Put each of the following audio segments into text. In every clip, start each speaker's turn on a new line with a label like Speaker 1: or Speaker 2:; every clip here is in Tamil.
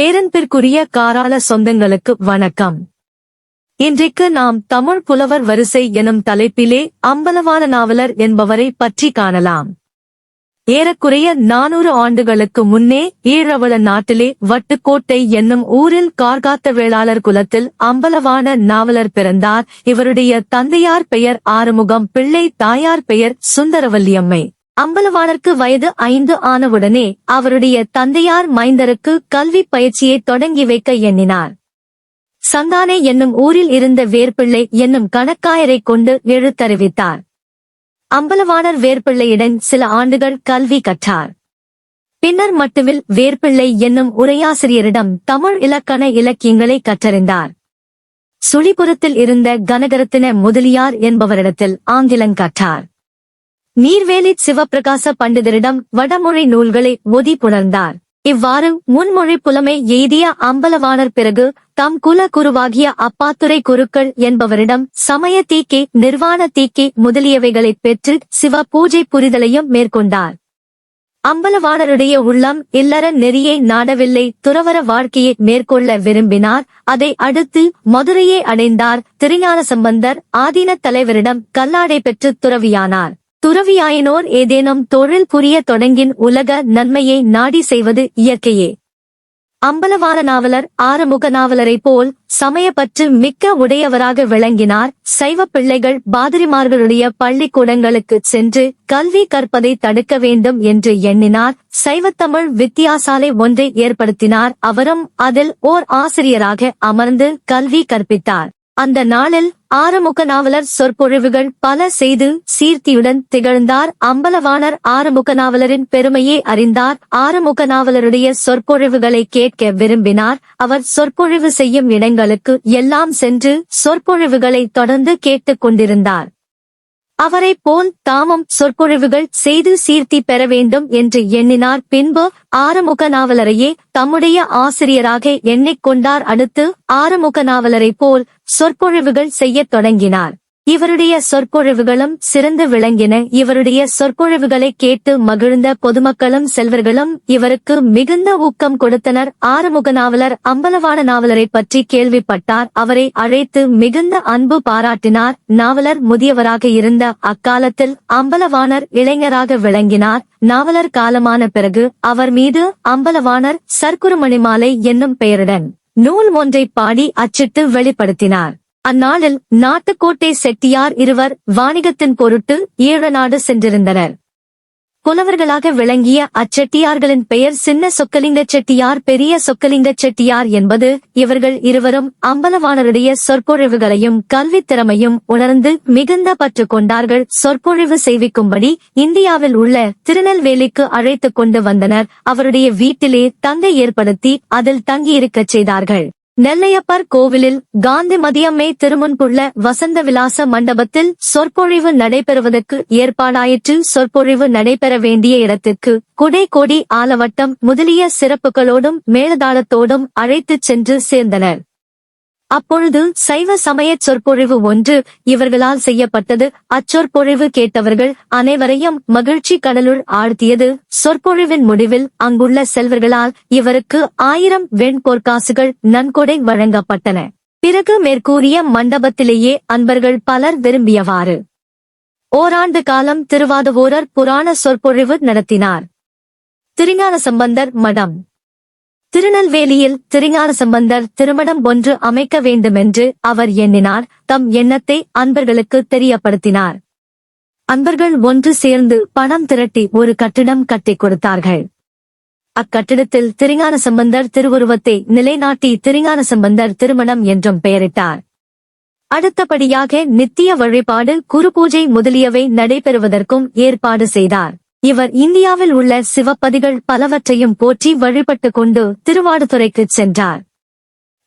Speaker 1: பேரன்பிற்குரிய காராள சொந்தங்களுக்கு வணக்கம். இன்றைக்கு நாம் தமிழ் புலவர் வரிசை எனும் தலைப்பிலே அம்பலவான நாவலர் என்பவரை பற்றி காணலாம். ஏறக்குறைய நானூறு ஆண்டுகளுக்கு முன்னே ஈழவள நாட்டிலே வட்டுக்கோட்டை என்னும் ஊரில் கார்காத்த வேளாளர் குலத்தில் அம்பலவான நாவலர் பிறந்தார். இவருடைய தந்தையார் பெயர் ஆறுமுகம் பிள்ளை தாயார் பெயர் சுந்தரவல்லியம்மை. அம்பலவாணருக்கு வயது ஐந்து ஆனவுடனே அவருடைய தந்தையார் மைந்தருக்கு கல்வி பயிற்சியை தொடங்கி வைக்க எண்ணினார். சந்தானே என்னும் ஊரில் இருந்த வேர்பிள்ளை என்னும் கணக்காயரை கொண்டு எழுத்தறிவித்தார். அம்பலவாணர் வேர்பிள்ளையிடம் சில ஆண்டுகள் கல்வி கற்றார். பின்னர் மட்டுமில் வேர்பிள்ளை என்னும் உரையாசிரியரிடம் தமிழ் இலக்கண இலக்கியங்களை கற்றறிந்தார். சுழிபுரத்தில் இருந்த கனகரத்தின முதலியார் என்பவரிடத்தில் ஆங்கிலம் கற்றார். நீர்வேலி சிவப்பிரகாச பண்டிதரிடம் வடமொழி நூல்களை ஒதி புணர்ந்தார். இவ்வாறு முன்மொழி புலமை எய்திய அம்பலவாணர் பிறகு தம் குல குருவாகிய அப்பாத்துரை குருக்கள் என்பவரிடம் சமய தீக்கி நிர்வாண தீக்கி முதலியவைகளைப் பெற்று சிவ பூஜை புரிதலையும் மேற்கொண்டார். அம்பலவாணருடைய உள்ளம் இல்லற நெறியை நாடவில்லை துறவர வாழ்க்கையை மேற்கொள்ள விரும்பினார். அதை அடுத்து மதுரையை அடைந்தார். திருஞான சம்பந்தர் ஆதீன தலைவரிடம் கல்லாடை பெற்று துறவியானார். துறவியாயினோர் ஏதேனும் தொழில் புரிய தொடங்கின் உலக நன்மையை நாடி செய்வது இயற்கையே. அம்பலவார நாவலர் ஆறுமுக நாவலரைப் போல் சமயப்பற்று மிக்க உடையவராக விளங்கினார். சைவ பிள்ளைகள் பாதிரிமார்களுடைய பள்ளிக்கூடங்களுக்கு சென்று கல்வி கற்பதை தடுக்க வேண்டும் என்று எண்ணினார். சைவத்தமிழ் வித்தியாசாலை ஒன்றை ஏற்படுத்தினார். அவரும் அதில் ஓர் ஆசிரியராக அமர்ந்து கல்வி கற்பித்தார். அந்த நாளில் ஆறுமுக நாவலர் சொற்பொழிவுகள் பல செய்து சீர்த்தியுடன் திகழ்ந்தார். அம்பலவாணர் ஆறுமுக நாவலரின் பெருமையை அறிந்தார். ஆறுமுக நாவலருடைய சொற்பொழிவுகளை கேட்க விரும்பினார். அவர் சொற்பொழிவு செய்யும் இடங்களுக்கு எல்லாம் சென்று சொற்பொழிவுகளை தொடர்ந்து கேட்டுக் கொண்டிருந்தார். அவரைப் போல் தாமும் சொற்பொழிவுகள் செய்து சீர்த்தி பெற வேண்டும் என்று எண்ணினார். பின்பு ஆறுமுக நாவலரையே தம்முடைய ஆசிரியராக எண்ணிக்கொண்டார் அடுத்து ஆறுமுக நாவலரைப் போல் சொற்பொழிவுகள் செய்யத் தொடங்கினார். இவருடைய சொற்பொழிவுகளும் சிறந்து விளங்கின. இவருடைய சொற்பொழிவுகளை கேட்டு மகிழ்ந்த பொதுமக்களும் செல்வர்களும் இவருக்கு மிகுந்த ஊக்கம் கொடுத்தனர். ஆறுமுக நாவலர் அம்பலவான நாவலரை பற்றி கேள்விப்பட்டார். அவரை அழைத்து மிகுந்த அன்பு பாராட்டினார். நாவலர் முதியவராக இருந்த அக்காலத்தில் அம்பலவாணர் இளைஞராக விளங்கினார். நாவலர் காலமான பிறகு அவர் மீது அம்பலவாணர் சர்க்குருமணிமாலை என்னும் பெயருடன் நூல் ஒன்றை பாடி அச்சிட்டு வெளிப்படுத்தினார். அந்நாளில் நாட்டுக்கோட்டை செட்டியார் இருவர் வாணிகத்தின் பொருட்டு ஈழநாடு சென்றிருந்தனர். புலவர்களாக விளங்கிய அச்செட்டியார்களின் பெயர் சின்ன சொக்கலிங்க செட்டியார் பெரிய சொக்கலிங்க செட்டியார் என்பது இவர்கள் இருவரும் அம்பலவாணருடைய சொற்பொழிவுகளையும் கல்வித் திறமையும் உணர்ந்து மிகுந்த பற்று கொண்டார்கள். சொற்பொழிவு செய்விக்கும்படி இந்தியாவில் உள்ள திருநெல்வேலிக்கு அழைத்துக் கொண்டு வந்தனர். அவருடைய வீட்டிலே தங்கை ஏற்படுத்தி அதில் தங்கியிருக்கச் செய்தார்கள். நெல்லையப்பர் கோவிலில் காந்தி மதியம்மை திருமுன்புள்ள வசந்த விலாச மண்டபத்தில் சொற்பொழிவு நடைபெறுவதற்கு ஏற்பாடாயிற்று சொற்பொழிவு நடைபெற வேண்டிய இடத்திற்கு குடை கொடி ஆலவட்டம் முதலிய சிறப்புகளோடும் மேலதாளத்தோடும் அழைத்துச் சென்று சேர்ந்தனர். அப்பொழுது சைவ சமயச் சொற்பொழிவு ஒன்று இவர்களால் செய்யப்பட்டது. அச்சொற்பொழிவு கேட்டவர்கள் அனைவரையும் மகிழ்ச்சி கடலுள் ஆழ்த்தியது. சொற்பொழிவின் முடிவில் அங்குள்ள செல்வர்களால் இவருக்கு ஆயிரம் வெண்பொற்காசுகள் நன்கொடை வழங்கப்பட்டன. பிறகு மேற்கூறிய மண்டபத்திலேயே அன்பர்கள் பலர் விரும்பியவாறு ஓராண்டு காலம் திருவாதவோரர் புராண சொற்பொழிவு நடத்தினார். திருஞான சம்பந்தர் மடம். திருநெல்வேலியில் திருஞான சம்பந்தர் திருமணம் ஒன்று அமைக்க வேண்டுமென்று அவர் எண்ணினார். தம் எண்ணத்தை அன்பர்களுக்கு தெரியப்படுத்தினார். அன்பர்கள் ஒன்று சேர்ந்து பணம் திரட்டி ஒரு கட்டிடம் கட்டிக் கொடுத்தார்கள். அக்கட்டிடத்தில் திருஞான சம்பந்தர் திருவுருவத்தை நிலைநாட்டி திருஞான சம்பந்தர் திருமணம் என்றும் பெயரிட்டார். அடுத்தபடியாக நித்திய வழிபாடு குரு பூஜை முதலியவை நடைபெறுவதற்கும் ஏற்பாடு செய்தார். இவர் இந்தியாவில் உள்ள சிவப்பதிகள் பலவற்றையும் போற்றி வழிபட்டு கொண்டு திருவாடுதுறைக்குச் சென்றார்.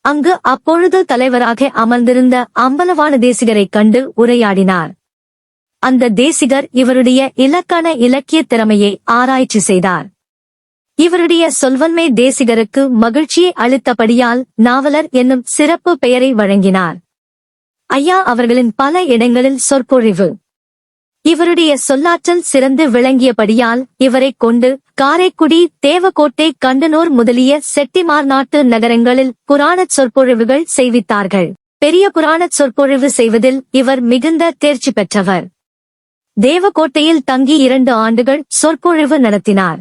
Speaker 1: அங்கு அப்பொழுது தலைவராக அமர்ந்திருந்த அம்பலவான தேசிகரைக் கண்டு உரையாடினார். அந்த தேசிகர் இவருடைய இலக்கண இலக்கிய திறமையை ஆராய்ச்சி செய்தார். இவருடைய சொல்வன்மை தேசிகருக்கு மகிழ்ச்சியை அளித்தபடியால் நாவலர் என்னும் சிறப்பு பெயரை வழங்கினார். ஐயா அவர்களின் பல இடங்களில் சொற்பொழிவு. இவருடைய சொல்லாற்றல் சிறந்து விளங்கியபடியால் இவரைக் கொண்டு காரைக்குடி தேவக்கோட்டை கண்டனூர் முதலிய செட்டிமார் நாட்டு நகரங்களில் புராணச் சொற்பொழிவுகள் செய்வித்தார்கள். பெரிய புராணச் சொற்பொழிவு செய்வதில் இவர் மிகுந்த தேர்ச்சி பெற்றவர். தேவக்கோட்டையில் தங்கி இரண்டு ஆண்டுகள் சொற்பொழிவு நடத்தினார்.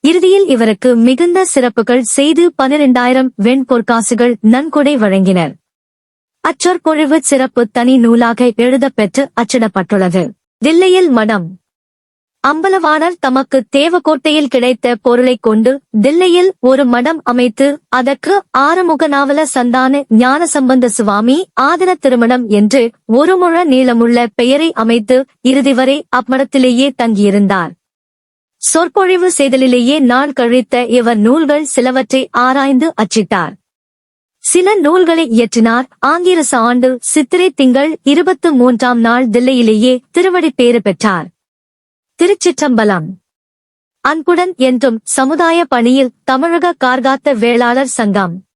Speaker 1: இறுதியில் இவருக்கு மிகுந்த சிறப்புகள் செய்து பனிரெண்டாயிரம் வெண்பொற்காசுகள் நன்கொடை வழங்கினர். அச்சொற்பொழிவு சிறப்பு தனி நூலாக எழுதப்பெற்று அச்சிடப்பட்டுள்ளது. தில்லையில் மடம் அம்பலவாணர் தமக்கு தேவக்கோட்டையில் கிடைத்த பொருளைக் கொண்டு தில்லையில் ஒரு மடம் அமைத்து அதற்கு ஆறுமுக நாவல சந்தான ஞானசம்பந்த சுவாமி ஆதர திருமணம் என்று ஒரு முழ நீளமுள்ள பெயரை அமைத்து இறுதி வரை அம்மடத்திலேயே தங்கியிருந்தார். சொற்பொழிவு செய்தலிலேயே நாள் கழித்த இவர் நூல்கள் சிலவற்றை ஆராய்ந்து அச்சிட்டார். சில நூல்களை இயற்றினார். ஆங்கிரச ஆண்டு சித்திரை திங்கள் இருபத்து மூன்றாம் நாள் தில்லையிலேயே திருவடி பேறு பெற்றார். திருச்சிற்றம்பலம். அன்புடன் என்றும் சமுதாய பணியில் தமிழக கார்காத்த வேளாளர் சங்கம்.